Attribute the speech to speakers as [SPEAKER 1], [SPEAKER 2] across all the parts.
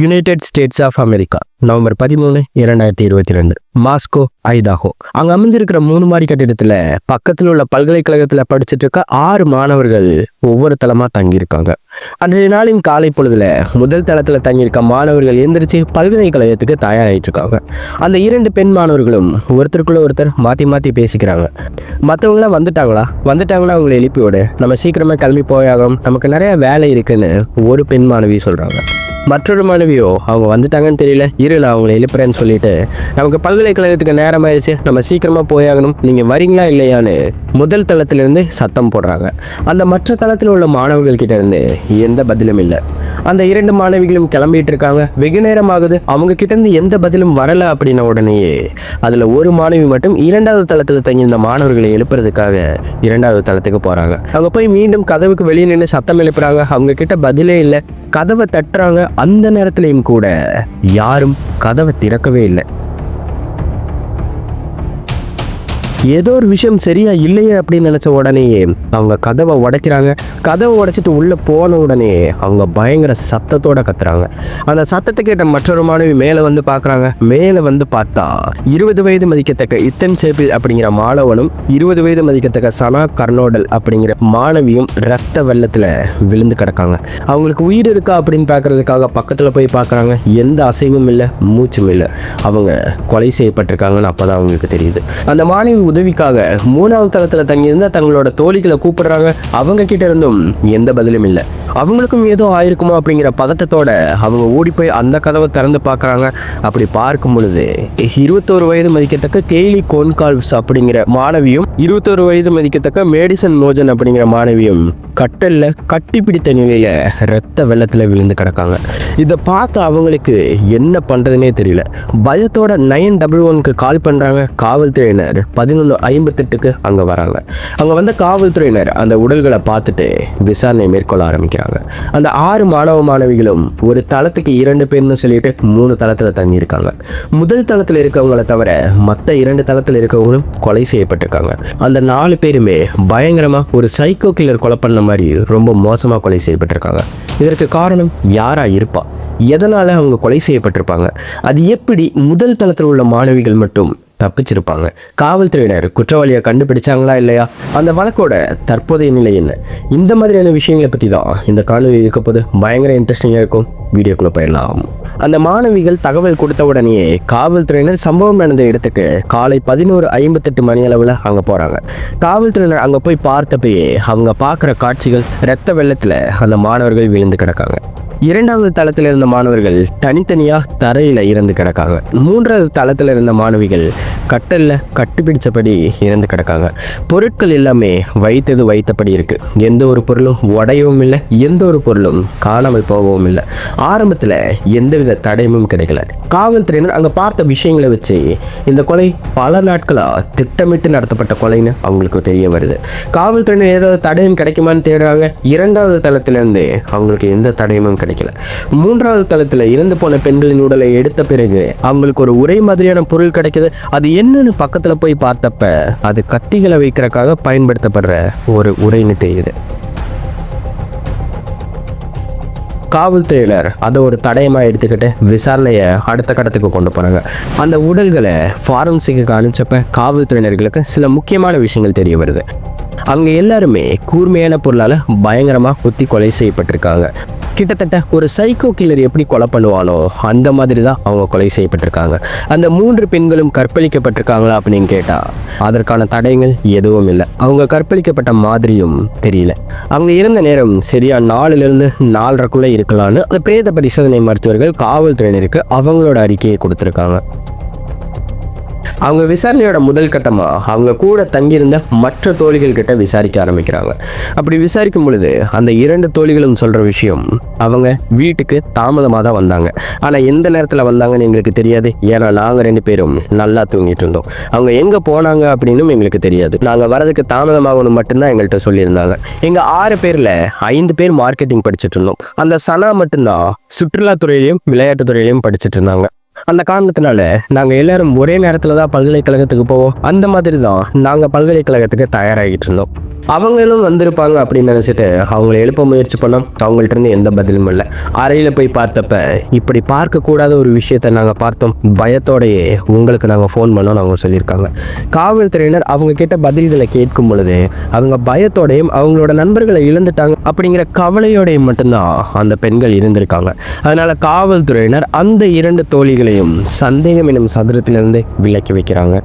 [SPEAKER 1] United States of America November பதிமூணு இரண்டாயிரத்தி இருபத்தி ரெண்டு மாஸ்கோ ஐதாகோ அங்க அமைஞ்சிருக்கிற மூணு மாடி கட்டிடத்துல பக்கத்துல உள்ள பல்கலைக்கழகத்துல படிச்சுட்டு இருக்க ஆறு மாணவர்கள் ஒவ்வொரு தளமா தங்கியிருக்காங்க. அன்றைய நாளின் காலை பொழுதுல முதல் தளத்துல தங்கியிருக்க மாணவர்கள் எந்திரிச்சு பல்கலைக்கழகத்துக்கு தயாராயிட்டு இருக்காங்க அந்த இரண்டு பெண் மாணவர்களும் ஒருத்தருக்குள்ள ஒருத்தர் மாத்தி மாத்தி பேசிக்கிறாங்க. மற்றவங்களாம் வந்துட்டாங்களா? வந்துட்டாங்களா அவங்களை எழுப்பி விடு. நம்ம சீக்கிரமா கிளம்பி போயாகும் நமக்கு நிறைய வேலை இருக்குன்னு ஒரு பெண் மாணவி சொல்றாங்க. மற்றொரு மாணவியோ அவங்க வந்துட்டாங்கன்னு தெரியல. இரு நான் அவங்களை எழுப்புறேன்னு சொல்லிட்டு நமக்கு பல்கலைக்கழகத்துக்கு நேரம் ஆயிடுச்சு நம்ம சீக்கிரமா போயாகணும் நீங்க வரீங்களா இல்லையான்னு முதல் தளத்திலிருந்து சத்தம் போடுறாங்க. அந்த மற்ற தளத்தில் உள்ள மாணவர்கள்கிட்ட இருந்து எந்த பதிலும் இல்லை. அந்த இரண்டு மாணவிகளும் கிளம்பிட்டு இருக்காங்க. வெகு நேரம் ஆகுது அவங்க கிட்டேருந்து எந்த பதிலும் வரலை அப்படின்ன உடனேயே அதில் ஒரு மாணவி மட்டும் இரண்டாவது தளத்தில் தங்கியிருந்த மாணவர்களை எழுப்புறதுக்காக இரண்டாவது தளத்துக்கு போகிறாங்க அவங்க போய் மீண்டும் கதவுக்கு வெளியே நின்று சத்தம் எழுப்புறாங்க. அவங்க கிட்ட பதிலே இல்லை. கதவை தட்டுறாங்க. அந்த நேரத்திலையும் கூட யாரும் கதவை திறக்கவே இல்லை. ஏதோ ஒரு விஷயம் சரியா இல்லையே அப்படின்னு நினைச்ச உடனேயே அவங்க கதவை உடைக்கிறாங்க. கதவை உடைச்சிட்டு உள்ளே போன உடனே அவங்க பயங்கர சத்தத்தோட கத்துறாங்க. அந்த சத்தத்தை கேட்ட மற்றொரு மாணவி மேலே வந்து பார்க்குறாங்க மேலே வந்து பார்த்தா இருபது வயது மதிக்கத்தக்க இத்தன் சேபி அப்படிங்கிற மாணவனும் இருபது வயது மதிக்கத்தக்க சனா கர்னோடல் அப்படிங்கிற மாணவியும் ரத்த வெள்ளத்தில் விழுந்து கிடக்காங்க. அவங்களுக்கு உயிர் இருக்கா அப்படின்னு பார்க்கறதுக்காக பக்கத்தில் போய் பார்க்குறாங்க எந்த அசைவும் இல்லை மூச்சும் இல்லை. அவங்க கொலை செய்யப்பட்டிருக்காங்கன்னு அப்போ தான் அவங்களுக்கு தெரியுது. அந்த மாணவி உதவிக்காக மூணாவது தளத்தில் தங்கியிருந்த தங்களோட தோழிகளை கூப்பிடுறாங்க. அவங்க கிட்ட இருந்தும் எந்த பதிலும் இல்லை. அவங்களுக்கும் ஏதோ ஆயிருக்குமோ அப்படிங்கிற பதட்டத்தோட அவங்க ஓடி போய் அந்த கதவை திறந்து பார்க்குறாங்க. அப்படி பார்க்கும் பொழுது இருபத்தோரு வயது மதிக்கத்தக்க கெய்லி கோன்கால்வ்ஸ் அப்படிங்கிற மாணவியும் இருபத்தோரு வயது மதிக்கத்தக்க மேடிசன் மோஜன் அப்படிங்கிற மாணவியும் கட்டலில் கட்டி பிடித்த நிலையில் ரத்த வெள்ளத்தில் விழுந்து கிடக்காங்க. இதை பார்த்து அவங்களுக்கு என்ன பண்ணுறதுனே தெரியல. பயத்தோட நைன் டபுள் ஒன்க்கு கால் பண்ணுறாங்க காவல்துறையினர் பதினொன்று ஐம்பத்தெட்டுக்கு அங்கே வராங்க. அங்கே வந்த காவல்துறையினர் அந்த உடல்களை பார்த்துட்டு விசாரணை மேற்கொள்ள ஆரம்பிக்கிறாங்க. அந்த ஆறு மாணவ மாணவிகளும் ஒரு தளத்துக்கு இரண்டு பேர்னு சொல்லிட்டு மூணு தளத்தில் தங்கியிருக்காங்க. முதல் தளத்தில் இருக்கவங்கள தவிர மற்ற இரண்டு தளத்தில் இருக்கவங்களும் கொலை செய்யப்பட்டிருக்காங்க. அந்த நாலு பேருமே பயங்கரமாக ஒரு சைக்கோ கில்லர் கொலை பண்ண மாதிரி ரொம்ப மோசமாக கொலை செய்யப்பட்டிருக்காங்க. இதற்கு காரணம் யாராக இருப்பா? எதனால் அவங்க கொலை செய்யப்பட்டிருப்பாங்க? அது எப்படி முதல் தளத்தில் உள்ள மாணவிகள் மட்டும் தப்பிச்சிருப்பாங்க. காவல்துறையினர் குற்றவாளியை கண்டுபிடிச்சாங்களா இல்லையா? அந்த வழக்கோட தற்போதைய நிலை என்ன? இந்த மாதிரியான விஷயங்களை பற்றி தான் இந்த காணொலி இருக்க போது பயங்கர இன்ட்ரெஸ்டிங்காக இருக்கும். வீடியோக்குள்ளே போயிடலாம். அந்த மாணவிகள் தகவல் கொடுத்த உடனேயே காவல்துறையினர் சம்பவம் நடந்த இடத்துக்கு காலை பதினோரு ஐம்பத்தெட்டு மணி அளவில் அங்கே போகிறாங்க காவல்துறையினர் அங்கே போய் பார்த்தப்பயே அவங்க பார்க்குற காட்சிகள் ரத்த வெள்ளத்தில் அந்த மாணவர்கள் விழுந்து கிடக்காங்க. இரண்டாவது தளத்தில் இருந்த மாணவர்கள் தனித்தனியாக தரையில் இறந்து கிடக்காங்க. மூன்றாவது தளத்தில் இருந்த மாணவிகள் கட்டலில் கட்டுப்பிடிச்சபடி இறந்து கிடக்காங்க. பொருட்கள் எல்லாமே வைத்தது வைத்தபடி இருக்கு. எந்த ஒரு பொருளும் உடையவும் இல்லை எந்த ஒரு பொருளும் காணாமல் போகவும் இல்லை. ஆரம்பத்தில் எந்தவித தடயமும் கிடைக்கல. காவல்துறையினர் அங்கே பார்த்த விஷயங்களை வச்சு இந்த கொலை பல நாட்களாக திட்டமிட்டு நடத்தப்பட்ட கொலைன்னு அவங்களுக்கு தெரிய வருது. காவல்துறையினர் ஏதாவது தடயம் கிடைக்குமான்னு தேடுறாங்க. இரண்டாவது தளத்திலிருந்து அவங்களுக்கு எந்த தடயமும் கிடைக்கல. மூன்றாவது தளத்தில் இறந்து போன பெண்களின் உடலை எடுத்த பிறகு அவங்களுக்கு ஒரு உரை மாதிரியான பொருள் கிடைக்குது. அது என்னன்னு பக்கத்தில் போய் பார்த்தப்ப அது கத்திகளை வைக்கிறக்காக பயன்படுத்தப்படுற ஒரு உரைன்னு தெரியுது. காவல்துறையினர் அதை ஒரு தடயமா எடுத்துக்கிட்டு விசாரணையை அடுத்த கட்டத்துக்கு கொண்டு போறாங்க. அந்த உடல்களை ஃபாரன்சிக்கு அனுப்பிச்சப்ப காவல்துறையினர்களுக்கு சில முக்கியமான விஷயங்கள் தெரிய வருது. அவங்க எல்லாருமே கூர்மையான பொருளால் பயங்கரமாக குத்தி கொலை செய்யப்பட்டிருக்காங்க. கிட்டத்தட்ட ஒரு சைக்கோ கில்லர் எப்படி கொலை பண்ணுவானோ அந்த மாதிரி தான் அவங்க கொலை செய்யப்பட்டிருக்காங்க. அந்த மூன்று பெண்களும் கற்பழிக்கப்பட்டிருக்காங்களா அப்படின்னு கேட்டால் அதற்கான தடயங்கள் எதுவும் இல்லை. அவங்க கற்பழிக்கப்பட்ட மாதிரியும் தெரியல. அவங்க இருந்த நேரம் சரியா நாலுலேருந்து நாலரைக்குள்ளே இருக்கலாம்னு அந்த பிரேத பரிசோதனை மருத்துவர்கள் காவல்துறையினருக்கு அவங்களோட அறிக்கையை கொடுத்துருக்காங்க. அவங்க விசாரணையோட முதல் கட்டமாக அவங்க கூட தங்கியிருந்த மற்ற தோழிகள் கிட்ட விசாரிக்க ஆரம்பிக்கிறாங்க. அப்படி விசாரிக்கும் பொழுது அந்த இரண்டு தோழிகளும் சொல்கிற விஷயம் அவங்க வீட்டுக்கு தாமதமாக தான் வந்தாங்க. ஆனால் எந்த நேரத்தில் வந்தாங்கன்னு எங்களுக்கு தெரியாது. ஏன்னா நாங்கள் ரெண்டு பேரும் நல்லா தூங்கிட்டு இருந்தோம். அவங்க எங்கே போனாங்க அப்படின்னு எங்களுக்கு தெரியாது. நாங்கள் வரதுக்கு தாமதமாகணும் மட்டும்தான் எங்கள்கிட்ட சொல்லியிருந்தாங்க. எங்கள் ஆறு பேரில் ஐந்து பேர் மார்க்கெட்டிங் படிச்சுட்டு இருந்தோம். அந்த சனா மட்டும்தான் சுற்றுலாத்துறையிலையும் விளையாட்டு துறையிலையும் படிச்சுட்டு இருந்தாங்க. அந்த காரணத்தினால நாங்கள் எல்லாரும் ஒரே நேரத்தில் தான் பல்கலைக்கழகத்துக்கு போவோம். அந்த மாதிரி தான் நாங்கள் பல்கலைக்கழகத்துக்கு தயாராகிட்டு இருந்தோம். அவங்களும் வந்திருப்பாங்க அப்படின்னு நினச்சிட்டு அவங்கள எழுப்ப முயற்சி பண்ணோம். அவங்கள்ட்ட இருந்து எந்த பதிலும் இல்லை. அறையில் போய் பார்த்தப்ப இப்படி பார்க்கக்கூடாத ஒரு விஷயத்தை நாங்கள் பார்த்தோம். பயத்தோடையே உங்களுக்கு நாங்கள் ஃபோன் பண்ணோம்னு அவங்க சொல்லியிருக்காங்க. காவல்துறையினர் அவங்க கிட்ட பதில்களை கேட்கும் பொழுது அவங்க பயத்தோடையும் அவங்களோட நண்பர்களை இழந்துட்டாங்க அப்படிங்கிற கவலையோடையும் மட்டும்தான் அந்த பெண்கள் இருந்திருக்காங்க. அதனால் காவல்துறையினர் அந்த இரண்டு தோழிகளையும் சந்தேகம் எனும் சதுரத்திலிருந்து விலக்கி வைக்கிறாங்க.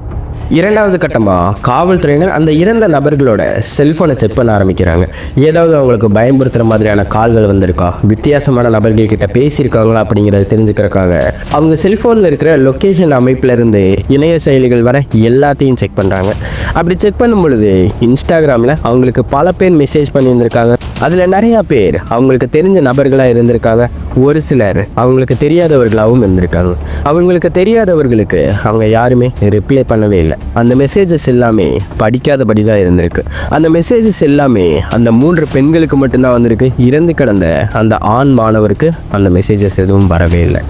[SPEAKER 1] இரண்டாவது கட்டமாக காவல்துறையினர் அந்த இறந்த நபர்களோட செல்ஃபோனை செக் பண்ண ஆரம்பிக்கிறாங்க. ஏதாவது அவங்களுக்கு பயன்படுத்துகிற மாதிரியான கால்கள் வந்திருக்கா? வித்தியாசமான நபர்கள் கிட்ட பேசியிருக்காங்களா அப்படிங்கிறத தெரிஞ்சுக்கிறக்காக அவங்க செல்ஃபோனில் இருக்கிற லொக்கேஷன் அமைப்பிலிருந்து இணைய செயலிகள் வர எல்லாத்தையும் செக் பண்ணுறாங்க அப்படி செக் பண்ணும் பொழுது இன்ஸ்டாகிராமில் அவங்களுக்கு பல பேர் மெசேஜ் பண்ணியிருந்திருக்காங்க. அதில் நிறையா பேர் அவங்களுக்கு தெரிஞ்ச நபர்களாக இருந்திருக்காங்க. ஒரு சிலர் அவங்களுக்கு தெரியாதவர்களாகவும் இருந்திருக்காங்க. அவங்களுக்கு தெரியாதவர்களுக்கு அவங்க யாருமே ரிப்ளை பண்ணவே இல்லை. அந்த மெசேஜஸ் எல்லாமே படிக்காதபடி தான் இருந்திருக்கு. அந்த மெசேஜஸ் எல்லாமே அந்த மூன்று பெண்களுக்கு மட்டும்தான் வந்திருக்கு. இறந்து கிடந்த அந்த ஆண் மாணவருக்கு அந்த மெசேஜஸ் எதுவும் வரவே இல்லை.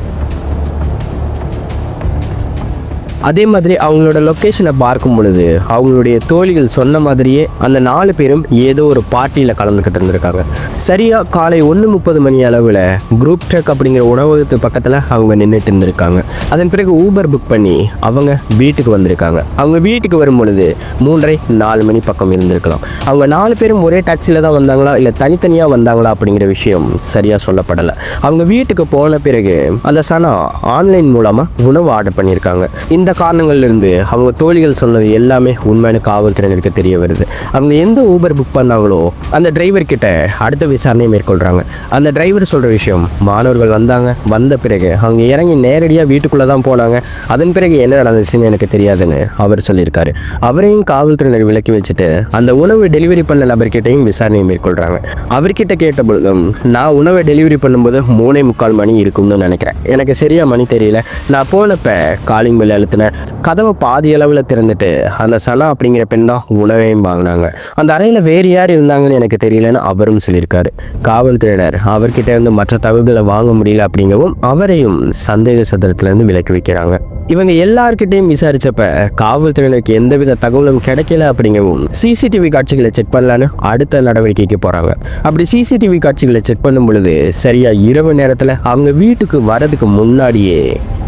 [SPEAKER 1] அதே மாதிரி அவங்களோட லொக்கேஷனை பார்க்கும் பொழுது அவங்களுடைய தோழிகள் சொன்ன மாதிரியே அந்த நாலு பேரும் ஏதோ ஒரு பார்ட்டியில் கலந்துக்கிட்டு இருந்திருக்காங்க. சரியாக காலை ஒன்று முப்பது மணி அளவில் குரூப் ட்ரக் அப்படிங்கிற உணவகத்து பக்கத்தில் அவங்க நின்றுட்டு இருந்திருக்காங்க. அதன் பிறகு ஊபர் புக் பண்ணி அவங்க வீட்டுக்கு வந்திருக்காங்க. அவங்க வீட்டுக்கு வரும் பொழுது மூன்றரை நாலு மணி பக்கம் இருந்திருக்கலாம். அவங்க நாலு பேரும் ஒரே டாக்ஸியில் தான் வந்தாங்களா இல்லை தனித்தனியாக வந்தாங்களா அப்படிங்கிற விஷயம் சரியாக சொல்லப்படலை. அவங்க வீட்டுக்கு போன பிறகு அந்த சனா ஆன்லைன் மூலமாக உணவு ஆர்டர் பண்ணியிருக்காங்க. இந்த காரணங்கள்லேருந்து அவங்க தோழிகள் சொன்னது எல்லாமே உண்மையான காவல்துறையினருக்கு தெரிய வருது. அவங்க எந்த ஊபர் புக் பண்ணாங்களோ அந்த டிரைவர் கிட்ட அடுத்த விசாரணையை மேற்கொள்கிறாங்க அந்த டிரைவர் சொல்கிற விஷயம் மாணவர்கள் வந்தாங்க வந்த பிறகு அவங்க இறங்கி நேரடியாக வீட்டுக்குள்ளே தான் போனாங்க. அதன் பிறகு என்ன நடந்துச்சுன்னு எனக்கு தெரியாதுன்னு அவர் சொல்லியிருக்காரு. அவரையும் காவல்துறையினர் விலக்கி வச்சுட்டு அந்த உணவு டெலிவரி பண்ண நபர்கிட்டையும் விசாரணையை மேற்கொள்கிறாங்க அவர்கிட்ட கேட்ட பொழுதும் நான் உணவை டெலிவரி பண்ணும்போது மூணே முக்கால் மணி இருக்கும்னு நினைக்கிறேன். எனக்கு சரியாக மணி தெரியல. நான் போனப்போ காலிங் பெல் அழுத்தினேன் கதவை பாதி அளவில் திறந்துட்டு அந்த சனா அப்படிங்கிற பெண் தான் உணவையும் வாங்கினாங்க. அந்த அறையில் வேறு யார் இருந்தாங்கன்னு எனக்கு தெரியலன்னு அவரும் சொல்லியிருக்காரு. காவல்துறையினர் அவர்கிட்ட இருந்து மற்ற தகவல்களை வாங்க முடியல அப்படிங்கவும் அவரையும் சந்தேக சதுரத்திலேருந்து விலக்கி வைக்கிறாங்க. இவங்க எல்லார்கிட்டையும் விசாரிச்சப்ப காவல்துறையினருக்கு எந்தவித தகவலும் கிடைக்கல அப்படிங்கவும் சிசிடிவி காட்சிகளை செக் பண்ணலான்னு அடுத்த நடவடிக்கைக்கு போகிறாங்க அப்படி சிசிடிவி காட்சிகளை செக் பண்ணும் பொழுது சரியா இரவு நேரத்தில் அவங்க வீட்டுக்கு வரதுக்கு முன்னாடியே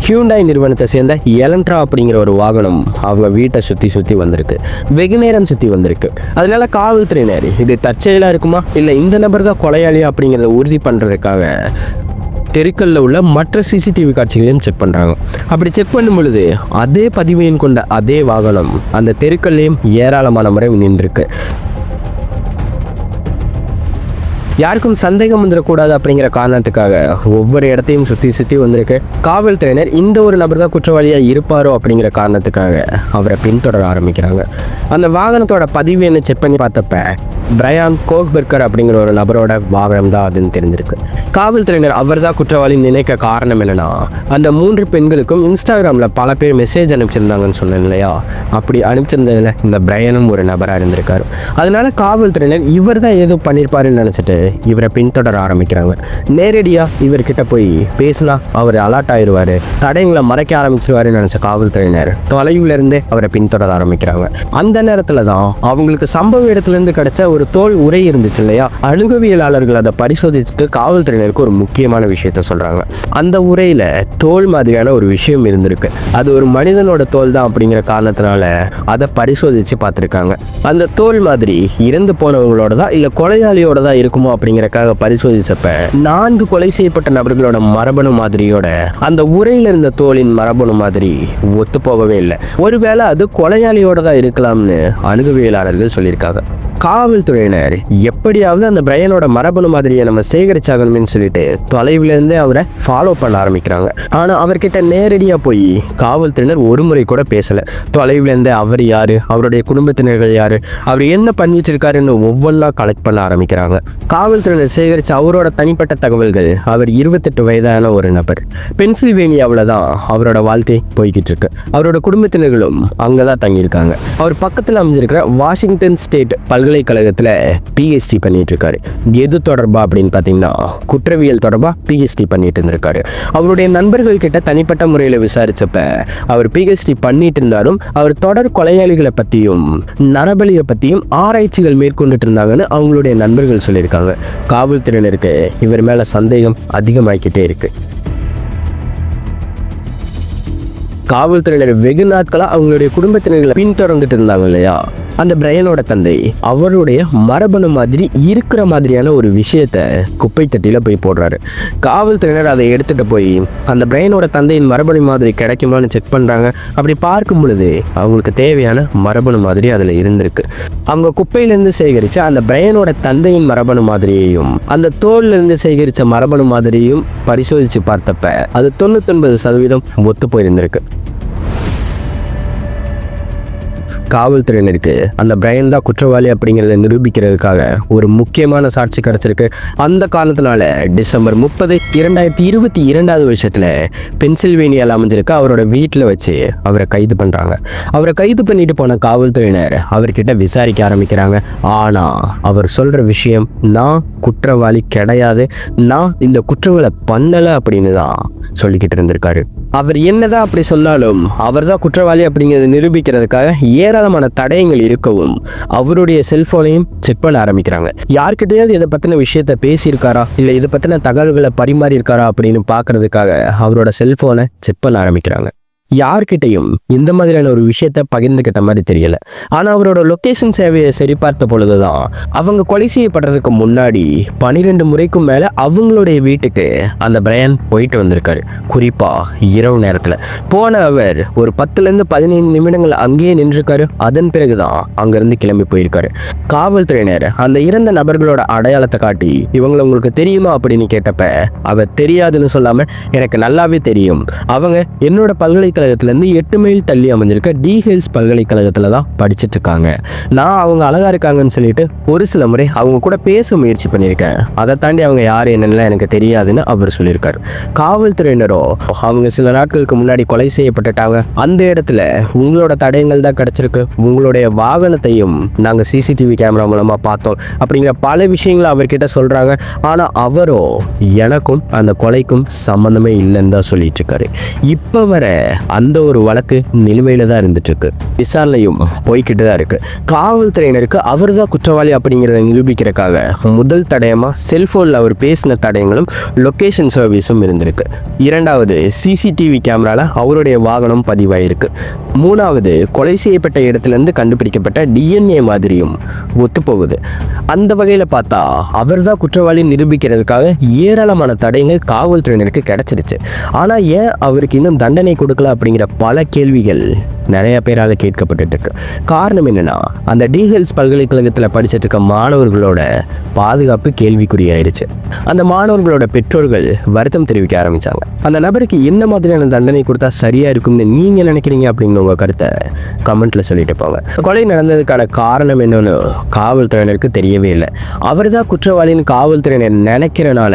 [SPEAKER 1] ஹியூண்டாய் நிறுவனத்தை சேர்ந்த எலன்ட்ரா அப்படிங்கிற ஒரு வாகனம் அவங்க வீட்டை சுற்றி சுற்றி வந்திருக்கு. வெகு நேரம் சுற்றி வந்திருக்கு. அதனால காவல்துறையினர் இது தற்செயலாக இருக்குமா? இல்லை இந்த நபர் தான் கொலையாளியா அப்படிங்கிறத உறுதி பண்ணுறதுக்காக தெருக்களில் உள்ள மற்ற சிசிடிவி காட்சிகளையும் செக் பண்ணுறாங்க அப்படி செக் பண்ணும் பொழுது அதே பதிவு எண் கொண்ட அதே வாகனம் அந்த தெருக்கள்லேயும் ஏராளமான முறை நின்றுருக்கு. யாருக்கும் சந்தேகம் வந்துடக்கூடாது அப்படிங்கிற காரணத்துக்காக ஒவ்வொரு இடத்தையும் சுற்றி சுற்றி வந்திருக்கு. காவல்துறையினர் இந்த ஒரு நபர் தான் குற்றவாளியாக இருப்பாரோ அப்படிங்கிற காரணத்துக்காக அவரை பின்தொடர ஆரம்பிக்கிறாங்க. அந்த வாகனத்தோட பதிவு என்ன செக் பண்ணி பார்த்தப்ப பிரையான் கோக்பெர்கர் அப்படிங்கிற ஒரு நபரோட வாகனம் தான் அதுன்னு தெரிஞ்சிருக்கு. காவல்துறையினர் அவர் தான் குற்றவாளின்னு நினைக்க காரணம் என்னென்னா அந்த மூன்று பெண்களுக்கும் இன்ஸ்டாகிராமில் பல பேர் மெசேஜ் அனுப்பிச்சிருந்தாங்கன்னு சொன்னேன் இல்லையா? அப்படி அனுப்பிச்சிருந்ததில் இந்த பிரையனும் ஒரு நபராக இருந்திருக்காரு. அதனால் காவல்துறையினர் இவர் தான் ஏதோ பண்ணியிருப்பாருன்னு நினச்சிட்டு இவரை பின்தொடர ஆரம்பிக்கிறாங்க. நேரடியாக இவர்கிட்ட போய் பேசினா அவர் அலர்ட் ஆயிடுவார் தடயங்களை மறைக்க ஆரம்பிச்சிருவாருன்னு நினச்ச காவல்துறையினர் தொலைவிலிருந்தே அவரை பின்தொடர ஆரம்பிக்கிறாங்க. அந்த நேரத்தில் தான் அவங்களுக்கு சம்பவ இடத்துலேருந்து கிடைச்ச ஒரு தோல் உரை இருந்துச்சு இல்லையா? அணுகவியலாளர்கள் அதை பரிசோதிச்சுட்டு காவல்துறையினருக்கு ஒரு முக்கியமான விஷயத்த சொல்கிறாங்க அந்த உரையில் தோல் மாதிரியான ஒரு விஷயம் இருந்திருக்கு. அது ஒரு மனிதனோட தோல் தான் அப்படிங்கிற காரணத்தினால அதை பரிசோதித்து பார்த்துருக்காங்க. அந்த தோல் மாதிரி இறந்து போனவங்களோட தான் இல்லை கொலையாளியோட தான் இருக்குமோ அப்படிங்கிறக்காக பரிசோதித்தப்ப நான்கு கொலை செய்யப்பட்ட நபர்களோட மரபணு மாதிரியோட அந்த உரையில் இருந்த தோலின் மரபணு மாதிரி ஒத்து போகவே இல்லை. ஒருவேளை அது கொலையாளியோட தான் இருக்கலாம்னு அணுகவியலாளர்கள் சொல்லியிருக்காங்க. காவல்துறையினர் எப்படியாவது அந்த பிரையனோட மரபணு மாதிரியை நம்ம சேகரிச்சாகணும்னு சொல்லிட்டு தொலைவிலேருந்தே அவரை ஃபாலோ பண்ண ஆரம்பிக்கிறாங்க. ஆனால் அவர்கிட்ட நேரடியாக போய் காவல்துறையினர் ஒரு முறை கூட பேசலை. தொலைவிலேருந்தே அவர் யாரு? அவருடைய குடும்பத்தினர்கள் யாரு? அவர் என்ன பண்ணி வச்சிருக்காருன்னு ஒவ்வொன்றா கலெக்ட் பண்ண ஆரம்பிக்கிறாங்க. காவல்துறையினர் சேகரிச்ச அவரோட தனிப்பட்ட தகவல்கள் அவர் இருபத்தெட்டு வயதான ஒரு நபர். பென்சில்வேனியாவில் தான் அவரோட வாழ்க்கை போய்கிட்டு இருக்கு. அவரோட குடும்பத்தினர்களும் அங்கே தான் தங்கியிருக்காங்க. அவர் பக்கத்தில் அமைஞ்சிருக்கிற வாஷிங்டன் ஸ்டேட் பல்கலை பல்கலைக்கழகத்தில் பிஹெச்டி பண்ணிட்டு இருக்காரு எது தொடர்பா அப்படின்னு பார்த்தீங்கன்னா குற்றவியல் தொடர்பாக பிஹெச்டி பண்ணிட்டு இருந்திருக்காரு. அவருடைய நண்பர்கள் கிட்ட தனிப்பட்ட முறையில் விசாரிச்சப்ப அவர் பிஹெச்டி பண்ணிட்டு இருந்தாலும் அவர் தொடர் கொலையாளிகளை பற்றியும் நரபலியை பற்றியும் ஆராய்ச்சிகள் மேற்கொண்டுட்டு இருந்தாங்கன்னு அவங்களுடைய நண்பர்கள் சொல்லியிருக்காங்க. காவல்துறையினருக்கு இவர் மேலே சந்தேகம் அதிகமாகிக்கிட்டே இருக்கு. காவல்துறையினர் வெகு நாட்களாக அவங்களுடைய குடும்பத்தினர்களை பின்தொடர்ந்துட்டு இருந்தாங்க இல்லையா? அந்த பிரையனோட தந்தை அவருடைய மரபணு மாதிரி இருக்கிற மாதிரியான ஒரு விஷயத்த குப்பை தட்டியில் போய் போடுறாரு. காவல்துறையினர் அதை எடுத்துகிட்டு போய் அந்த பிரையனோட தந்தையின் மரபணு மாதிரி கிடைக்குமான்னு செக் பண்ணுறாங்க அப்படி பார்க்கும் பொழுது அவங்களுக்கு தேவையான மரபணு மாதிரி அதில் இருந்திருக்கு. அவங்க குப்பையிலேருந்து சேகரித்த அந்த பிரையனோட தந்தையின் மரபணு மாதிரியையும் அந்த தோல்லேருந்து சேகரித்த மரபணு மாதிரியும் பரிசோதித்து பார்த்தப்ப அது தொண்ணூத்தொன்பது சதவீதம் ஒத்து போயிருந்திருக்கு. காவல்துறையினருக்கு அந்த பிரையன் தான் குற்றவாளி அப்படிங்கிறத நிரூபிக்கிறதுக்காக ஒரு முக்கியமான சாட்சி கிடைச்சிருக்கு. அந்த காரணத்தினால டிசம்பர் முப்பது இரண்டாயிரத்தி இருபத்தி இரண்டாவது வருஷத்தில் பென்சில்வேனியாவில் அமைஞ்சிருக்க அவரோட வீட்டில் வச்சு அவரை கைது பண்ணுறாங்க அவரை கைது பண்ணிட்டு போன காவல்துறையினர் அவர்கிட்ட விசாரிக்க ஆரம்பிக்கிறாங்க. ஆனால் அவர் சொல்கிற விஷயம் நான் குற்றவாளி கிடையாது. நான் இந்த குற்றங்களை பண்ணலை அப்படின்னு தான் சொல்லிக்கிட்டு இருந்திருக்காரு. அவர் என்னதான் அப்படி சொன்னாலும் அவர் தான் குற்றவாளி அப்படிங்கிறத நிரூபிக்கிறதுக்காக ஏராளமான தடயங்கள் இருக்கவும் அவருடைய செல்போனையும் செக் பண்ண ஆரம்பிக்கிறாங்க. யார்கிட்டயாவது இதை பற்றின விஷயத்த பேசியிருக்காரா? இல்லை இதை பற்றின தகவல்களை பரிமாறி இருக்காரா அப்படின்னு பார்க்கறதுக்காக அவரோட செல்போனை செக் பண்ண ஆரம்பிக்கிறாங்க. யார்கிட்டையும் இந்த மாதிரியான ஒரு விஷயத்த பகிர்ந்துக்கிட்ட மாதிரி தெரியல. ஆனால் அவரோட லொக்கேஷன் சேவையை சரிபார்த்த பொழுதுதான் அவங்க கொலை செய்யப்படுறதுக்கு முன்னாடி பனிரெண்டு முறைக்கும் மேலே அவங்களுடைய வீட்டுக்கு அந்த பிரையன் போயிட்டு வந்திருக்காரு. குறிப்பாக இரவு நேரத்தில். போன அவர் ஒரு பத்துலேருந்து பதினைந்து நிமிடங்கள் அங்கேயே நின்றுருக்காரு. அதன் பிறகுதான் அங்கேருந்து கிளம்பி போயிருக்காரு. காவல்துறையினர் அந்த இறந்த நபர்களோட அடையாளத்தை காட்டி இவங்களை உங்களுக்கு தெரியுமா? அப்படின்னு கேட்டப்ப அவர் தெரியாதுன்னு சொல்லாமல் எனக்கு நல்லாவே தெரியும். அவங்க என்னோட பல்கலைக்கழக பல்கலைக்கழகத்திலேருந்து எட்டு மைல் தள்ளி அமைஞ்சிருக்க டி ஹில்ஸ் பல்கலைக்கழகத்தில் தான் படிச்சுட்டு இருக்காங்க நான் அவங்க அழகா இருக்காங்கன்னு சொல்லிட்டு ஒரு சில முறை அவங்க கூட பேச முயற்சி பண்ணியிருக்கேன். அதை தாண்டி அவங்க யார் என்னென்னலாம் எனக்கு தெரியாதுன்னு அவர் சொல்லியிருக்காரு. காவல்துறையினரோ அவங்க சில நாட்களுக்கு முன்னாடி கொலை செய்யப்பட்டுட்டாங்க. அந்த இடத்துல உங்களோட தடயங்கள் தான் கிடச்சிருக்கு. உங்களுடைய வாகனத்தையும் நாங்கள் சிசிடிவி கேமரா மூலமாக பார்த்தோம். அப்படிங்கிற பல விஷயங்களை அவர்கிட்ட சொல்கிறாங்க ஆனால் அவரோ எனக்கும் அந்த கொலைக்கும் சம்மந்தமே இல்லைன்னு தான் சொல்லிட்டு இருக்காரு இப்போ வர அந்த ஒரு வழக்கு நிலுவையில் தான் இருந்துட்டுருக்கு. விசாரணையும் போய்கிட்டு தான் இருக்குது காவல்துறையினருக்கு அவர் தான் குற்றவாளி அப்படிங்கிறத நிரூபிக்கிறதுக்காக முதல் தடயமாக செல்ஃபோனில் அவர் பேசின தடயங்களும் லொக்கேஷன் சர்வீஸும் இருந்திருக்கு. இரண்டாவது சிசிடிவி கேமராவில் அவருடைய வாகனம் பதிவாயிருக்கு. மூணாவது கொலை செய்யப்பட்ட இடத்துலேருந்து கண்டுபிடிக்கப்பட்ட டிஎன்ஏ மாதிரியும் ஒத்துப்போகுது. அந்த வகையில் பார்த்தா அவர் தான் குற்றவாளி நிரூபிக்கிறதுக்காக ஏராளமான தடைகள் காவல்துறையினருக்கு கிடச்சிருச்சு. ஆனால் ஏன் அவருக்கு இன்னும் தண்டனை கொடுக்கல அப்படிங்கிற பல கேள்விகள் நிறைய பேரால் கேட்கப்பட்டுருக்கு இருக்கு காரணம் என்னென்னா அந்த டிஹெல்ஸ் பல்கலைக்கழகத்தில் படிச்சுட்டு இருக்க மாணவர்களோட பாதுகாப்பு கேள்விக்குறியாயிருச்சு. அந்த மாணவர்களோட பெற்றோர்கள் வருத்தம் தெரிவிக்க ஆரம்பித்தாங்க அந்த நபருக்கு என்ன மாதிரியான தண்டனை கொடுத்தா சரியாக இருக்கும்னு நீங்கள் நினைக்கிறீங்க அப்படின்னு உங்கள் கருத்தை கமெண்ட்டில் சொல்லிட்டு போங்க. கொலை நடந்ததுக்கான காரணம் என்னன்னு காவல்துறையினருக்கு தெரியவே இல்லை. அவர் தான் குற்றவாளின்னு காவல்துறையினர் நினைக்கிறனால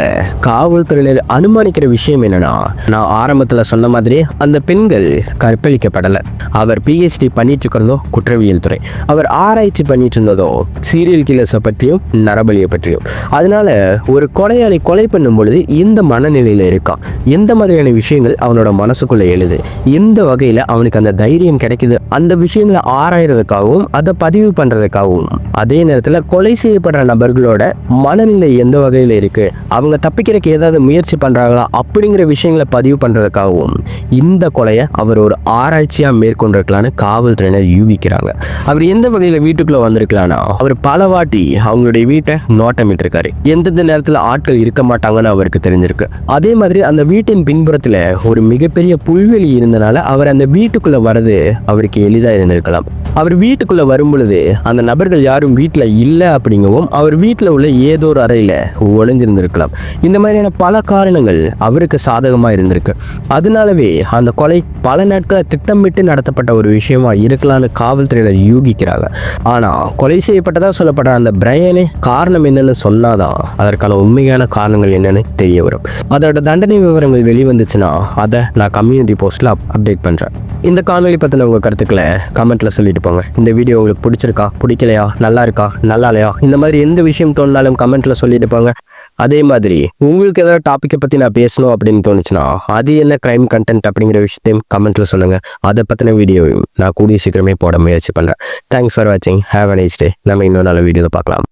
[SPEAKER 1] காவல்துறையினர் அனுமானிக்கிற விஷயம் என்னென்னா நான் ஆரம்பத்தில் சொன்ன மாதிரி அந்த பெண்கள் கற்பழிக்கப்படலை. அவர் பிஹெச்டி பண்ணிட்டு இருக்கிறதோ குற்றவியல் துறை. அவர் ஆராய்ச்சி பண்ணிட்டு இருந்ததோ சீரியல் கில்லர்ஸை பற்றியும் நரபலியை பற்றியும். அதனால ஒரு கொலையாளி கொலை பண்ணும் பொழுது இந்த மனநிலையில் இருக்கான். எந்த மாதிரியான விஷயங்கள் அவனோட மனசுக்குள்ளே எழுது? எந்த வகையில் அவனுக்கு அந்த தைரியம் கிடைக்குது? அந்த விஷயங்களை ஆராயறதுக்காகவும் அதை பதிவு பண்ணுறதுக்காகவும் அதே நேரத்தில் கொலை செய்யப்படுற நபர்களோட மனநிலை எந்த வகையில் இருக்கு? அவங்க தப்பிக்கிறதுக்கு ஏதாவது முயற்சி பண்ணுறாங்களா அப்படிங்கிற விஷயங்களை பதிவு பண்ணுறதுக்காகவும் இந்த கொலையை அவர் ஒரு ஆராய்ச்சியாக கொண்டிருக்கலான்னு காவல்துறையினர் யூகிக்கிறாங்க. அவர் எந்த வகையில் வீட்டுக்குள்ளே வந்திருக்கலாம்னா அவர் பல வாட்டி அவங்களுடைய வீட்டை நோட்டமிட்டிருக்காரு. எந்தெந்த நேரத்தில் ஆட்கள் இருக்க மாட்டாங்கன்னு அவருக்கு தெரிஞ்சிருக்கு. அதே மாதிரி அந்த வீட்டின் பின்புறத்தில் ஒரு மிகப்பெரிய புல்வெளி இருந்தனால அவர் அந்த வீட்டுக்குள்ளே வர்றது அவருக்கு எளிதாக இருந்திருக்கலாம். அவர் வீட்டுக்குள்ளே வரும் பொழுது அந்த நபர்கள் யாரும் வீட்டில் இல்லை அப்படிங்கவும் அவர் வீட்டில் உள்ள ஏதோ ஒரு அறையில் ஒளிஞ்சிருந்திருக்கலாம். இந்த மாதிரியான பல காரணங்கள் அவருக்கு சாதகமாக இருந்திருக்கு. அதனாலவே அந்த கொலை பல நாட்களை திட்டமிட்டு நடத்தப்பட்ட செய்யப்பட்ட ஒரு விஷயமா இருக்கலாம்னு காவல்துறையினர் யூகிக்கிறாங்க. ஆனால் கொலை செய்யப்பட்டதாக சொல்லப்படுற அந்த பிரையனே காரணம் என்னன்னு சொன்னாதான் அதற்கான உண்மையான காரணங்கள் என்னன்னு தெரிய வரும். அதோட தண்டனை விவரங்கள் வெளிவந்துச்சுன்னா அதை நான் கம்யூனிட்டி போஸ்ட்டில் அப்டேட் பண்ணுறேன் இந்த காணொலி பற்றின உங்கள் கருத்துக்களை கமெண்ட்டில் சொல்லிட்டு போங்க. இந்த வீடியோ உங்களுக்கு பிடிச்சிருக்கா? பிடிக்கலையா? நல்லா இருக்கா? நல்லா இல்லையா? இந்த மாதிரி எந்த விஷயம் தோணினாலும் கமெண்ட்டில் சொல்லிட்டு போங்க. அதே மாதிரி உங்களுக்கு ஏதாவது டாப்பிக்கை பற்றி நான் பேசணும் அப்படின்னு தோணுச்சுன்னா அது என்ன கிரைம் கண்டென்ட் அப்படிங்கிற விஷயத்தையும் கமெண்ட்டில் சொல்லுங்கள் அதை பற்றின வீடியோவையும் நான் கூடிய சீக்கிரமே போட முயற்சி பண்ணுறேன் தேங்க்ஸ் ஃபார் வாட்சிங் ஹேவ் அ நைஸ் டே நம்ம இன்னொரு நல்ல வீடியோவில் பார்க்கலாம்.